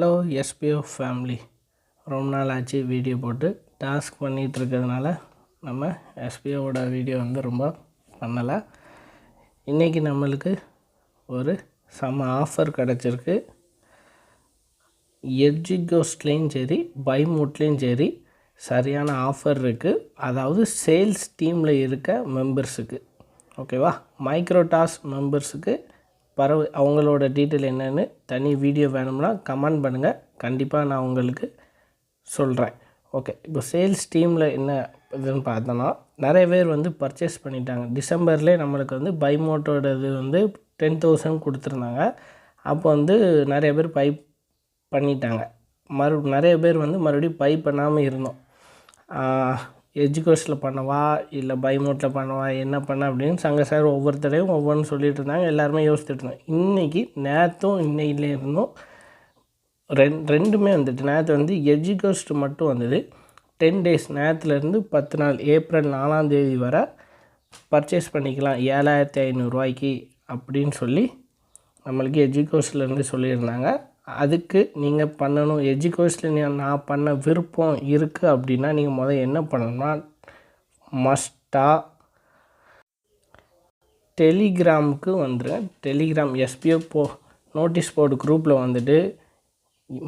Hello SPO family. ரொம்ப நாள் ஆச்சு வீடியோ போட்டு. டாஸ்க் பண்ணிகிட்டு இருக்கிறதுனால நம்ம எஸ்பிஓவோட வீடியோ வந்து ரொம்ப பண்ணலை. இன்றைக்கி நம்மளுக்கு ஒரு செம ஆஃபர் கிடச்சிருக்கு. எட்ஜிகோஸ்ட்லேயும் சரி பைமூட்லேயும் சரி சரியான ஆஃபர் இருக்குது அதாவது சேல்ஸ் டீமில் இருக்க மெம்பர்ஸுக்கு ஓகேவா மைக்ரோடாஸ் மெம்பர்ஸுக்கு பரவ அவங்களோட டீட்டெயில் என்னென்னு தனி வீடியோ வேணும்னா கமெண்ட் பண்ணுங்கள் கண்டிப்பாக நான் உங்களுக்கு சொல்கிறேன் ஓகே இப்போ சேல்ஸ் டீமில் என்ன இதுன்னு பார்த்தோன்னா நிறைய பேர் வந்து பர்ச்சேஸ் பண்ணிட்டாங்க. டிசம்பர்லேயே நம்மளுக்கு வந்து பைமோட்டோட இது வந்து டென் தௌசண்ட் கொடுத்துருந்தாங்க. அப்போ வந்து நிறைய பேர் பை பண்ணிட்டாங்க. மறு நிறைய பேர் வந்து மறுபடியும் பை பண்ணாமல் இருந்தோம். எஜுகேஷனில் பண்ணவா? இல்லை பைமோட்டில் பண்ணவா? என்ன பண்ண? அப்படின்னு சங்க சார் ஒவ்வொருத்தரையும் ஒவ்வொன்றும் சொல்லிகிட்டு இருந்தாங்க. எல்லாருமே யோசிச்சுட்டு இருந்தோம் இன்றைக்கி நேற்றும் இன்னையில இருந்தும் ரெண் ரெண்டுமே வந்துட்டு நேற்று வந்து எஜுகேஸ்ட் மட்டும் வந்தது. டென் டேஸ் நேரத்துலேருந்து பத்து நாள் ஏப்ரல் நாலாம் தேதி வரை பர்ச்சேஸ் பண்ணிக்கலாம். ஏழாயிரத்தி ஐநூறுரூவாய்க்கு அப்படின்னு சொல்லி நம்மளுக்கு எஜுகோஸ்ட்லேருந்து சொல்லியிருந்தாங்க. அதுக்கு நீங்கள் பண்ணணும். எஜுகேஷனில் நான் பண்ண விருப்பம் இருக்குது அப்படின்னா நீங்கள் முதல் என்ன பண்ணணும்னா மஸ்டா டெலிகிராமுக்கு வந்துடுங்க டெலிகிராம் எஸ்பிஓ போ நோட்டீஸ் போர்டு குரூப்பில் வந்துட்டு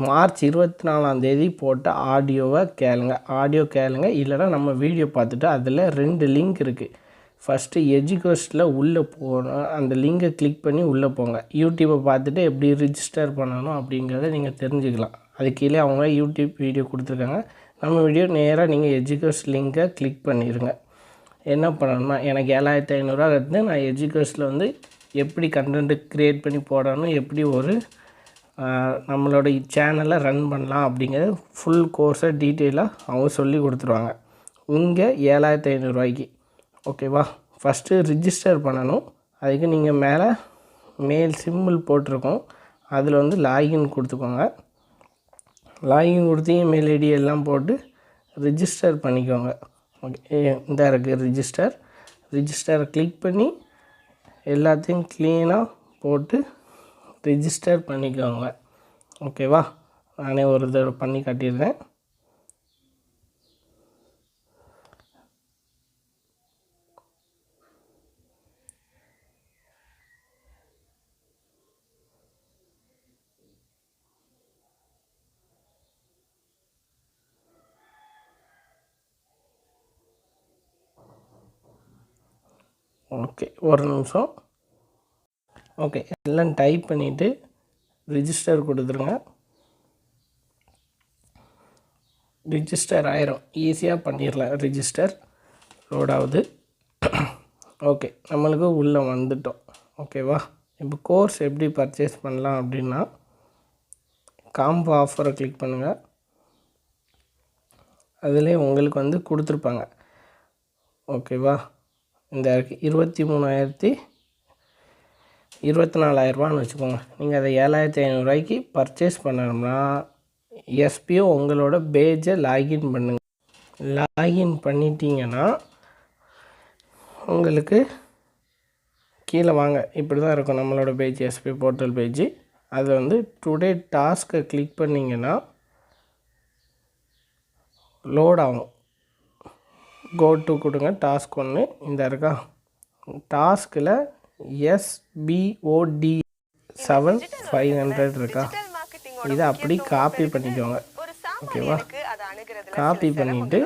மார்ச் இருபத்தி நாலாம் தேதி போட்ட ஆடியோவை கேளுங்க. ஆடியோ கேளுங்க. இல்லைனா நம்ம வீடியோ பார்த்துட்டு அதில் ரெண்டு லிங்க் இருக்குது ஃபஸ்ட்டு எஜுகோஸ்டில் உள்ளே போகணும் அந்த லிங்கை கிளிக் பண்ணி உள்ளே போங்க. யூடியூப்பை பார்த்துட்டு எப்படி ரிஜிஸ்டர் பண்ணணும் அப்படிங்கிறத நீங்கள் தெரிஞ்சுக்கலாம். அது கீழே அவங்க யூடியூப் வீடியோ கொடுத்துருக்காங்க. நம்ம வீடியோ நேராக நீங்கள் எஜுகோஸ் லிங்கை கிளிக் பண்ணிடுங்க என்ன பண்ணணும்னா எனக்கு ஏழாயிரத்தி ஐநூறுரூவா கட்டு நான் எஜுகோஸில் வந்து எப்படி கண்டென்ட்டு க்ரியேட் பண்ணி போடணும் எப்படி ஒரு நம்மளோட சேனலை ரன் பண்ணலாம் அப்படிங்கிறது ஃபுல் கோர்ஸை டீட்டெயிலாக அவங்க சொல்லி கொடுத்துருவாங்க. இங்கே ஏழாயிரத்தி ஐநூறுரூவாய்க்கு ஓகேவா ஃபஸ்ட்டு ரிஜிஸ்டர் பண்ணணும். அதுக்கு நீங்கள் மேலே மெயில் சிம்பிள் போட்டிருக்கோம். அதில் வந்து லாகின் கொடுத்துக்கோங்க. லாகின் கொடுத்து மேல் ஐடி எல்லாம் போட்டு ரிஜிஸ்டர் பண்ணிக்கோங்க. ஓகே இந்த இருக்குது ரிஜிஸ்டர் ரிஜிஸ்டரை கிளிக் பண்ணி எல்லாத்தையும் க்ளீனாக போட்டு ரிஜிஸ்டர் பண்ணிக்கோங்க. ஓகேவா நானே ஒரு தடவை பண்ணி காட்டிடுறேன். ஓகே ஒரு நிமிஷம். ஓகே எல்லாம் டைப் பண்ணிவிட்டு ரிஜிஸ்டர் கொடுத்துருங்க. ரிஜிஸ்டர் ஆயிரும். ஈஸியாக பண்ணிடலாம். ரிஜிஸ்டர் லோட் ஆகுது. ஓகே நம்மளுக்கு உள்ளே வந்துட்டோம். ஓகேவா இப்போ கோர்ஸ் எப்படி பர்ச்சேஸ் பண்ணலாம் அப்படின்னா காம்போ ஆஃபரை கிளிக் பண்ணுங்கள் அதிலே உங்களுக்கு வந்து கொடுத்துருப்பாங்க. ஓகேவா இந்த இருபத்தி மூணாயிரத்தி இருபத்தி நாலாயிரரூபான்னு வச்சுக்கோங்க. நீங்கள் அதை ஏழாயிரத்தி ஐநூறுரூவாய்க்கு பர்ச்சேஸ் பண்ணணும்னா எஸ்பிஓ உங்களோட பேஜை லாகின் பண்ணுங்க. லாகின் பண்ணிட்டீங்கன்னா உங்களுக்கு கீழே வாங்க. இப்படி தான் இருக்கும் நம்மளோட பேஜ் எஸ்பி போர்ட்டல் பேஜ் அது வந்து டுடே டாஸ்க்கை கிளிக் பண்ணிங்கன்னா லோட் ஆகும். கோ டு கொடுங்க டாஸ்க் ஒன்று இந்த இருக்கா? டாஸ்கில் எஸ்பிஓடி செவன் ஃபைவ் ஹண்ட்ரட் இருக்கா? இதை அப்படி காப்பி பண்ணிக்கோங்க. ஓகேவா? காப்பி பண்ணிவிட்டு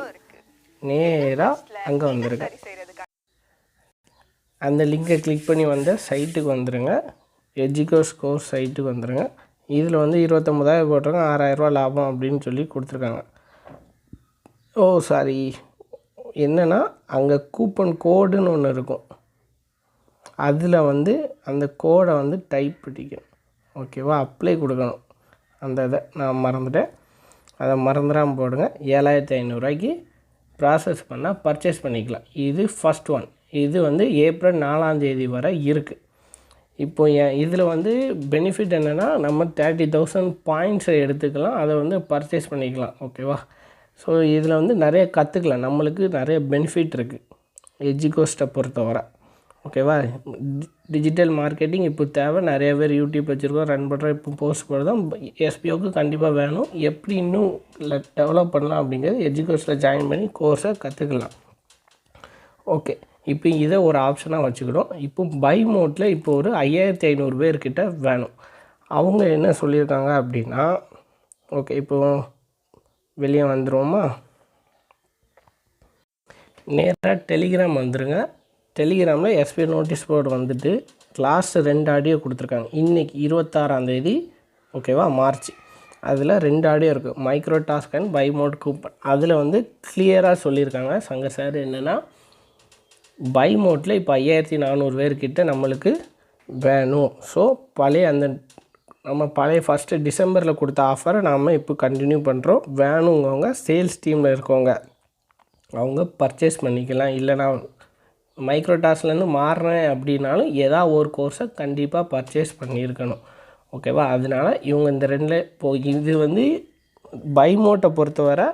நேராக அங்கே வந்துருங்க. அந்த லிங்கை கிளிக் பண்ணி வந்த சைட்டுக்கு வந்துடுங்க எஜுகோ ஸ்கோர் சைட்டுக்கு வந்துடுங்க இதில் வந்து இருபத்தொம்பதாயிரம் போட்டிருக்காங்க. ஆறாயிரரூவா லாபம் அப்படின்னு சொல்லி கொடுத்துருக்காங்க. ஓ சாரி என்னென்னா அங்கே கூப்பன் கோடுன்னு ஒன்று இருக்கும். அதில் வந்து அந்த கோடை வந்து டைப் பண்ணிக்கணும். ஓகேவா அப்ளை கொடுக்கணும். அந்த இதை நான் மறந்துட்டேன். அதை மறந்துடாமல் போடுங்க. ஏழாயிரத்தி ஐநூறுரூவாய்க்கு ப்ராசஸ் பண்ணால் பர்ச்சேஸ் பண்ணிக்கலாம். இது ஃபஸ்ட் ஒன் இது வந்து ஏப்ரல் நாலாந்தேதி வரை இருக்குது இப்போ என் இதில் வந்து பெனிஃபிட் என்னென்னா நம்ம தேர்ட்டி தௌசண்ட் பாயிண்ட்ஸை எடுத்துக்கலாம். அதை வந்து பர்ச்சேஸ் பண்ணிக்கலாம். ஓகேவா ஸோ இதில் வந்து நிறைய கற்றுக்கலாம் நம்மளுக்கு நிறைய பெனிஃபிட் இருக்குது எஜிகோஸ்ட்டை பொறுத்தவரை. ஓகேவா டிஜிட்டல் மார்க்கெட்டிங் இப்போ தேவை. நிறைய பேர் யூடியூப் வச்சுருக்கோம் ரன் பண்ணுறோம் இப்போ போஸ்ட் பண்ணுறோம் எஸ்பிஓக்கு கண்டிப்பாக வேணும். எப்படி இன்னும் டெவலப் பண்ணலாம் அப்படிங்கிறது எஜுகேஷனில் ஜாயின் பண்ணி கோர்ஸை கற்றுக்கலாம் ஓகே இப்போ இதை ஒரு ஆப்ஷனாக வச்சுக்கிறோம் இப்போ பை மோட்டில் இப்போ ஒரு ஐயாயிரத்தி ஐநூறு பேர்கிட்ட வேணும். அவங்க என்ன சொல்லியிருக்காங்க அப்படின்னா ஓகே இப்போது வெளியே வந்துருவோமா? நேராக டெலிகிராம் வந்துடுங்க டெலிகிராமில் எஸ்பி நோட்டீஸ் போர்டு வந்துட்டு கிளாஸ் ரெண்டு ஆடியோ கொடுத்துருக்காங்க. இன்றைக்கி இருபத்தாறாந்தேதி ஓகேவா மார்ச். அதில் ரெண்டு ஆடியோ இருக்குது micro task and buy mode coupon அதில் வந்து கிளியராக சொல்லியிருக்காங்க. சங்க சார் என்னென்னா பை மோட்டில் இப்போ ஐயாயிரத்தி நானூறு பேர்கிட்ட நம்மளுக்கு வேணும். ஸோ பழைய அந்த நம்ம பழைய ஃபஸ்ட்டு டிசம்பரில் கொடுத்த ஆஃபரை நாம் இப்போ கண்டினியூ பண்ணுறோம் வேணுங்கவங்க சேல்ஸ் டீமில் இருக்கவங்க அவங்க பர்ச்சேஸ் பண்ணிக்கலாம். இல்லைனா மைக்ரோ டாஸ்க்லேருந்து மாறுறேன் அப்படின்னாலும் ஏதாவது ஒரு கோர்ஸை கண்டிப்பாக பர்ச்சேஸ் பண்ணியிருக்கணும். ஓகேவா அதனால இவங்க இந்த ரெண்டில் இப்போ இது வந்து பைமோட்டை பொறுத்தவரை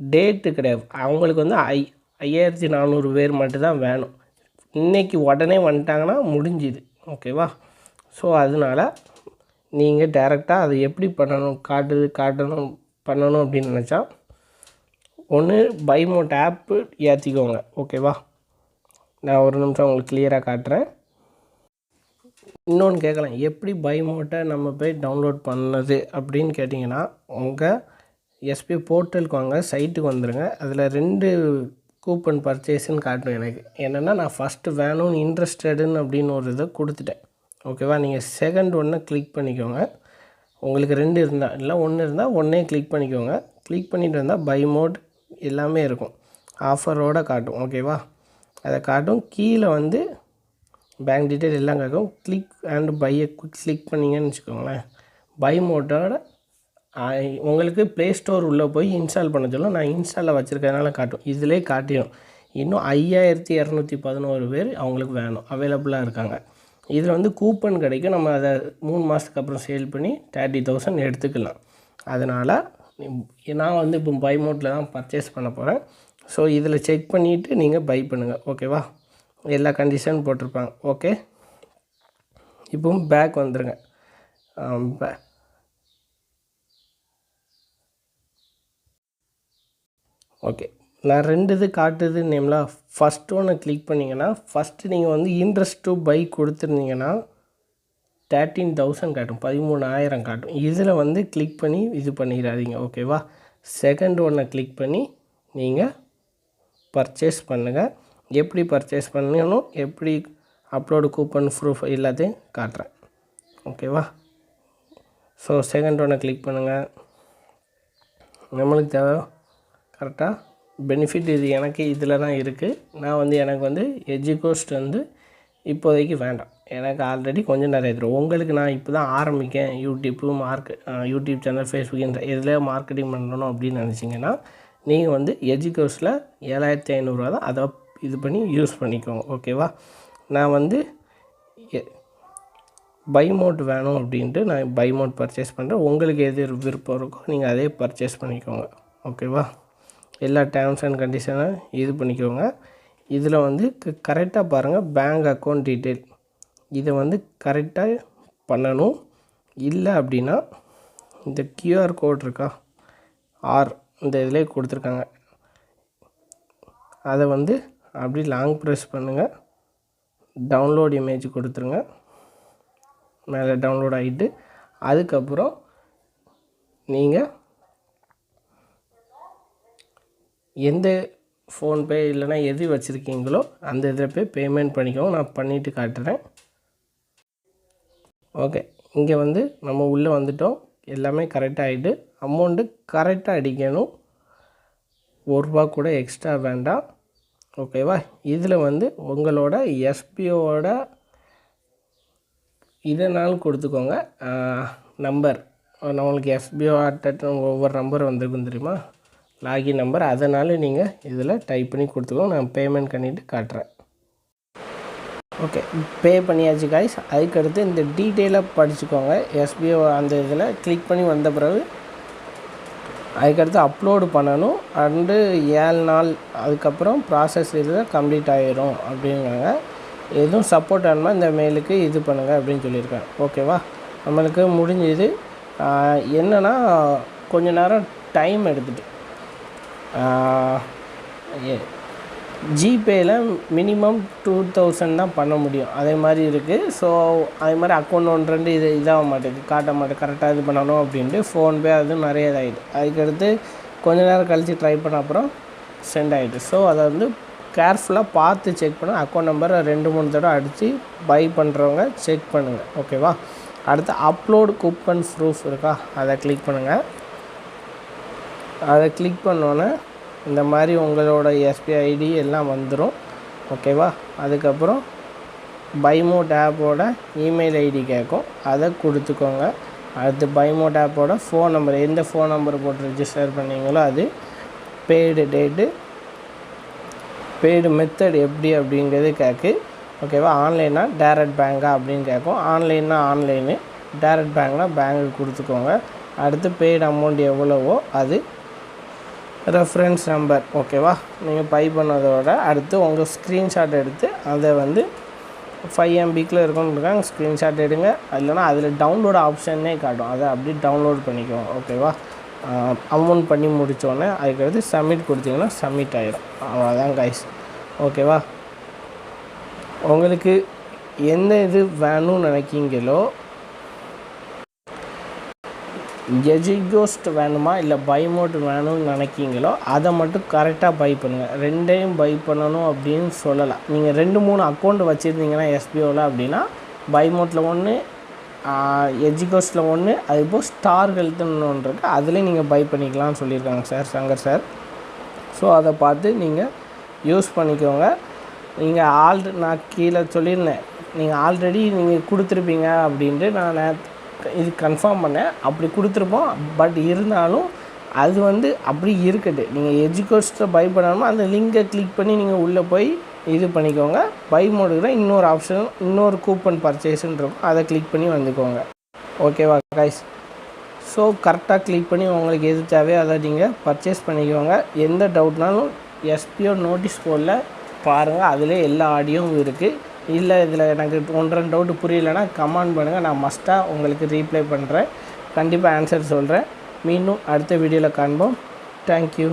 டேட்டு கிடையாது. அவங்களுக்கு வந்து ஐ ஐயாயிரத்தி நானூறு பேர் மட்டும்தான் வேணும். இன்றைக்கி உடனே வந்துட்டாங்கன்னா முடிஞ்சுது. ஓகேவா ஸோ அதனால் நீங்கள் டேரெக்டாக அதை எப்படி பண்ணணும் காட்டு காட்டணும் பண்ணணும் அப்படின்னு நினச்சா ஒன்று பைமோட் ஆப்பு ஏற்றிக்கோங்க ஓகேவா நான் ஒரு நிமிஷம் உங்களுக்கு கிளியராக காட்டுறேன். இன்னொன்று கேட்கலாம் எப்படி பைமோட்டை நம்ம போய் டவுன்லோட் பண்ணது அப்படின்னு கேட்டிங்கன்னா உங்கள் எஸ்பி போர்ட்டலுக்கு வாங்க சைட்டுக்கு வந்துடுங்க அதில் ரெண்டு கூப்பன் பர்ச்சேஸ்ன்னு காட்டும் எனக்கு. என்னென்னா நான் ஃபஸ்ட்டு வேணும்னு இன்ட்ரெஸ்டடுன்னு அப்படின்னு ஒரு இதை கொடுத்துட்டேன். ஓகேவா நீங்கள் செகண்ட் ஒன்று கிளிக் பண்ணிக்கோங்க. உங்களுக்கு ரெண்டு இருந்தால் இல்லை ஒன்று இருந்தால் ஒன்றே கிளிக் பண்ணிக்கோங்க. கிளிக் பண்ணிட்டு வந்தால் பை மோட் எல்லாமே இருக்கும். ஆஃபரோடு காட்டும். ஓகேவா அதை காட்டும். கீழே வந்து பேங்க் டீட்டெயில் எல்லாம் கேட்கும் கிளிக் அண்ட் பையை குவிக் கிளிக் பண்ணிங்கன்னு வச்சுக்கோங்களேன். பை மோட்டோட உங்களுக்கு ப்ளே ஸ்டோர் உள்ளே போய் இன்ஸ்டால் பண்ண சொல்லும். நான் இன்ஸ்டாலில் வச்சுருக்கறனால காட்டும். இதிலே காட்டிடும். இன்னும் ஐயாயிரத்தி இரநூத்தி பதினோரு பேர் அவங்களுக்கு வேணும். அவைலபிளாக இருக்காங்க. இதில் வந்து கூப்பன் கிடைக்கும். நம்ம அதை மூணு மாதத்துக்கு அப்புறம் சேல் பண்ணி தேர்ட்டி தௌசண்ட் எடுத்துக்கலாம். அதனால் நான் வந்து இப்போ பை மோட்டில் தான் பர்ச்சேஸ் பண்ண போகிறேன் ஸோ இதில் செக் பண்ணிவிட்டு நீங்கள் பை பண்ணுங்கள் ஓகேவா எல்லா கண்டிஷன் போட்டிருப்பாங்க. ஓகே இப்போவும் பேக் வந்துடுங்க ஓகே நான் ரெண்டு இது காட்டுது நேம்லா. ஃபஸ்ட் ஒன்று கிளிக் பண்ணிங்கன்னா ஃபஸ்ட்டு நீங்கள் வந்து இன்ட்ரெஸ்ட் டு பை கொடுத்துருந்தீங்கன்னா தேர்ட்டீன் தௌசண்ட் காட்டும் பதிமூணாயிரம் காட்டும். இதில் வந்து கிளிக் பண்ணி இது பண்ணிடாதீங்க ஓகேவா செகண்ட் ஒன்றை கிளிக் பண்ணி நீங்கள் பர்ச்சேஸ் பண்ணுங்கள் எப்படி பர்ச்சேஸ் பண்ணணும் எப்படி அப்லோடு கூப்பன் ப்ரூஃப் எல்லாத்தையும் காட்டுறேன் ஓகேவா ஸோ செகண்ட் ஒன்றை கிளிக் பண்ணுங்கள் நம்மளுக்கு தேவை கரெக்டாக பெனிஃபிட் இது எனக்கு இதில் தான் இருக்குது. நான் வந்து எனக்கு வந்து எஜுகோஸ்ட் வந்து இப்போதைக்கு வேண்டாம். எனக்கு ஆல்ரெடி கொஞ்சம் நிறைய தெரியும் உங்களுக்கு நான் இப்போ தான் ஆரம்பிக்கேன். YouTube mark YouTube channel Facebook இந்த இதில் மார்க்கெட்டிங் பண்ணணும் அப்படின்னு நினச்சிங்கன்னா நீங்கள் வந்து எஜுகோஸில் ஏழாயிரத்தி ஐநூறுரூவா தான் அதை இது பண்ணி யூஸ் பண்ணிக்கோங்க. ஓகேவா நான் வந்து பை மோட் வேணும் அப்படின்ட்டு நான் பை மோட் பர்ச்சேஸ் பண்ணுறேன் உங்களுக்கு எது விருப்பம் இருக்கோ நீங்கள் அதே பர்ச்சேஸ் பண்ணிக்கோங்க. ஓகேவா எல்லா டேர்ம்ஸ் அண்ட் கண்டிஷனை இது பண்ணிக்கோங்க. இதில் வந்து கரெக்டாக பாருங்கள் பேங்க் அக்கௌண்ட் டீட்டெயில் இதை வந்து கரெக்டாக பண்ணணும். இல்லை அப்படின்னா இந்த கியூஆர் கோட் இருக்கா? ஆர் இந்த இதிலே கொடுத்துருக்காங்க. அதை வந்து அப்படி லாங் ப்ரெஸ் பண்ணுங்கள் டவுன்லோட் இமேஜ் கொடுத்துருங்க. மேலே டவுன்லோட் ஆகிட்டு அதுக்கப்புறம் நீங்கள் எந்த ஃபோன்பே இல்லைனா எது வச்சுருக்கீங்களோ அந்த இதில் போய் பேமெண்ட் பண்ணிக்கோங்க நான் பண்ணிவிட்டு காட்டுறேன். ஓகே இங்கே வந்து நம்ம உள்ளே வந்துட்டோம். எல்லாமே கரெக்டாக ஆகிட்டு அமௌண்ட்டு கரெக்டாக அடிக்கணும். ஒரு ரூபா கூட எக்ஸ்ட்ரா வேண்டாம். ஓகேவா இதில் வந்து உங்களோட எஸ்பிஓட இதனாலும் கொடுத்துக்கோங்க. நம்பர் நம்மளுக்கு எஸ்பிஓ அட் ஒவ்வொரு நம்பர் வந்திருக்கும் தெரியுமா? லாகின் நம்பர் அதனால் நீங்கள் இதில் டைப் பண்ணி கொடுத்துக்கோங்க. நான் பேமெண்ட் பண்ணிவிட்டு காட்டுறேன். ஓகே பே பண்ணியாச்சு காய்ஸ் அதுக்கடுத்து இந்த டீட்டெயிலாக படிச்சுக்கோங்க. எஸ்பிஓ அந்த இதில் கிளிக் பண்ணி வந்த பிறகு அதுக்கடுத்து அப்லோடு பண்ணணும். அண்டு ஏழு நாள் அதுக்கப்புறம் ப்ராசஸ் இதில் கம்ப்ளீட் ஆகிரும் அப்படிங்கிறாங்க. எதுவும் சப்போர்ட் ஆனமா இந்த மெயிலுக்கு இது பண்ணுங்கள் அப்படின்னு சொல்லியிருக்கேன் ஓகேவா நம்மளுக்கு முடிஞ்சது. என்னென்னா கொஞ்ச நேரம் டைம் எடுத்துகிட்டு ஜிபேயில் மினிமம் டூ தௌசண்ட் தான் பண்ண முடியும். அதே மாதிரி இருக்குது ஸோ அதே மாதிரி அக்கௌண்ட் ஒன்று ரெண்டு இது இதாக மாட்டேங்குது. காட்ட மாட்டேன் கரெக்டாக இது பண்ணணும் அப்படின்ட்டு ஃபோன்பே அது நிறைய இதாகிடுது அதுக்கடுத்து கொஞ்ச நேரம் கழித்து ட்ரை பண்ண அப்புறம் சென்ட் ஆகிடுது ஸோ அதை வந்து கேர்ஃபுல்லாக பார்த்து செக் பண்ண. அக்கௌண்ட் நம்பரை ரெண்டு மூணு தடவை அடித்து பை பண்ணுறவங்க செக் பண்ணுங்கள் ஓகேவா அடுத்து அப்லோடு கூப்பன் ப்ரூஃப் இருக்கா? அதை கிளிக் பண்ணுங்கள் அதை கிளிக் பண்ணோன்னே இந்த மாதிரி உங்களோட எஸ்பிஐ ஐடி எல்லாம் வந்துடும் ஓகேவா அதுக்கப்புறம் பைமோட் ஆப்போட இமெயில் ஐடி கேட்கும். அதை கொடுத்துக்கோங்க. அடுத்து பைமோட் ஆப்போட ஃபோன் நம்பர் எந்த ஃபோன் நம்பர் போட்டு ரிஜிஸ்டர் பண்ணீங்களோ அது பெய்டு டேட்டு பெய்டு மெத்தட் எப்படி அப்படிங்கிறது கேட்கு ஓகேவா ஆன்லைனா டேரக்ட் பேங்கா அப்படின்னு கேட்கும். ஆன்லைன்னா ஆன்லைனு டேரக்ட் பேங்க்னா பேங்க்கு கொடுத்துக்கோங்க. அடுத்து பெய்டு அமௌண்ட் எவ்வளவோ அது ரெஃபரன்ஸ் நம்பர் ஓகேவா நீங்கள் பை பண்ணதோட அடுத்து உங்கள் ஸ்க்ரீன்ஷாட் எடுத்து அதை வந்து ஃபைவ் எம்பிக்கில் இருக்குன்னு இருக்காங்க ஸ்க்ரீன்ஷாட் எடுங்க. இல்லைனா அதில் டவுன்லோட் ஆப்ஷன்னே காட்டும். அதை அப்படியே டவுன்லோட் பண்ணிக்கோங்க ஓகேவா அமௌண்ட் பண்ணி முடித்தோடனே அதுக்கடுத்து சப்மிட் கொடுத்தீங்கன்னா சப்மிட் ஆகிடும் அவ்வளோதான் கைஸ் ஓகேவா உங்களுக்கு எந்த இது வேணும்னு நினைக்கிங்களோ எஜிகோஸ்ட் வேணுமா இல்லை பைமோட் வேணும்னு நினைக்கிங்களோ அதை மட்டும் கரெக்டாக பை பண்ணுங்கள் ரெண்டையும் பை பண்ணணும் அப்படின்னு சொல்லலாம் நீங்கள் ரெண்டு மூணு அக்கௌண்ட் வச்சுருந்தீங்கன்னா எஸ்பிஓவில் அப்படின்னா பைமோட்டில் ஒன்று எஜிகோஸ்ட்டில் ஒன்று அதுபோல் ஸ்டார் ஹெல்த்துன்னு ஒன்று இருக்குது அதுலேயும் நீங்கள் பை பண்ணிக்கலாம்னு சொல்லியிருக்காங்க சார் சங்கர் சார். ஸோ அதை பார்த்து நீங்கள் யூஸ் பண்ணிக்கோங்க. நீங்கள் ஆல்ரெ நான் கீழே சொல்லியிருந்தேன். நீங்கள் ஆல்ரெடி நீங்கள் கொடுத்துருப்பீங்க அப்படின்ட்டு நான் இது கன்ஃபார்ம் பண்ணேன். அப்படி கொடுத்துருப்போம். பட் இருந்தாலும் அது வந்து அப்படி இருக்கட்டு. நீங்கள் எஜுகோஸ்ட்டை பை பண்ணணுமோ அந்த லிங்கை கிளிக் பண்ணி நீங்கள் உள்ளே போய் இது பண்ணிக்கோங்க. பை மோடுக்குற இன்னொரு ஆப்ஷன் இன்னொரு கூப்பன் பர்ச்சேஸ்ன்னு இருக்கும். அதை கிளிக் பண்ணி வந்துக்கோங்க. ஓகேவா கைஸ் ஸோ கரெக்டாக கிளிக் பண்ணி உங்களுக்கு எது தேவையோ அதை நீங்கள் பர்ச்சேஸ் பண்ணிக்கோங்க. எந்த டவுட்னாலும் எஸ்பிஓ நோட்டீஸ் போர்டில் பாருங்கள் அதில் எல்லா ஆடியோவும் இருக்குது இல்லை இதில் எனக்கு ஒன்று ரெண்டு டவுட்டு புரியலைன்னா கமெண்ட் பண்ணுங்கள் நான் மஸ்ட்டாக உங்களுக்கு ரீப்ளை பண்ணுறேன் கண்டிப்பாக ஆன்சர் சொல்கிறேன் மீண்டும் அடுத்த வீடியோவில் காண்போம். தேங்க்யூ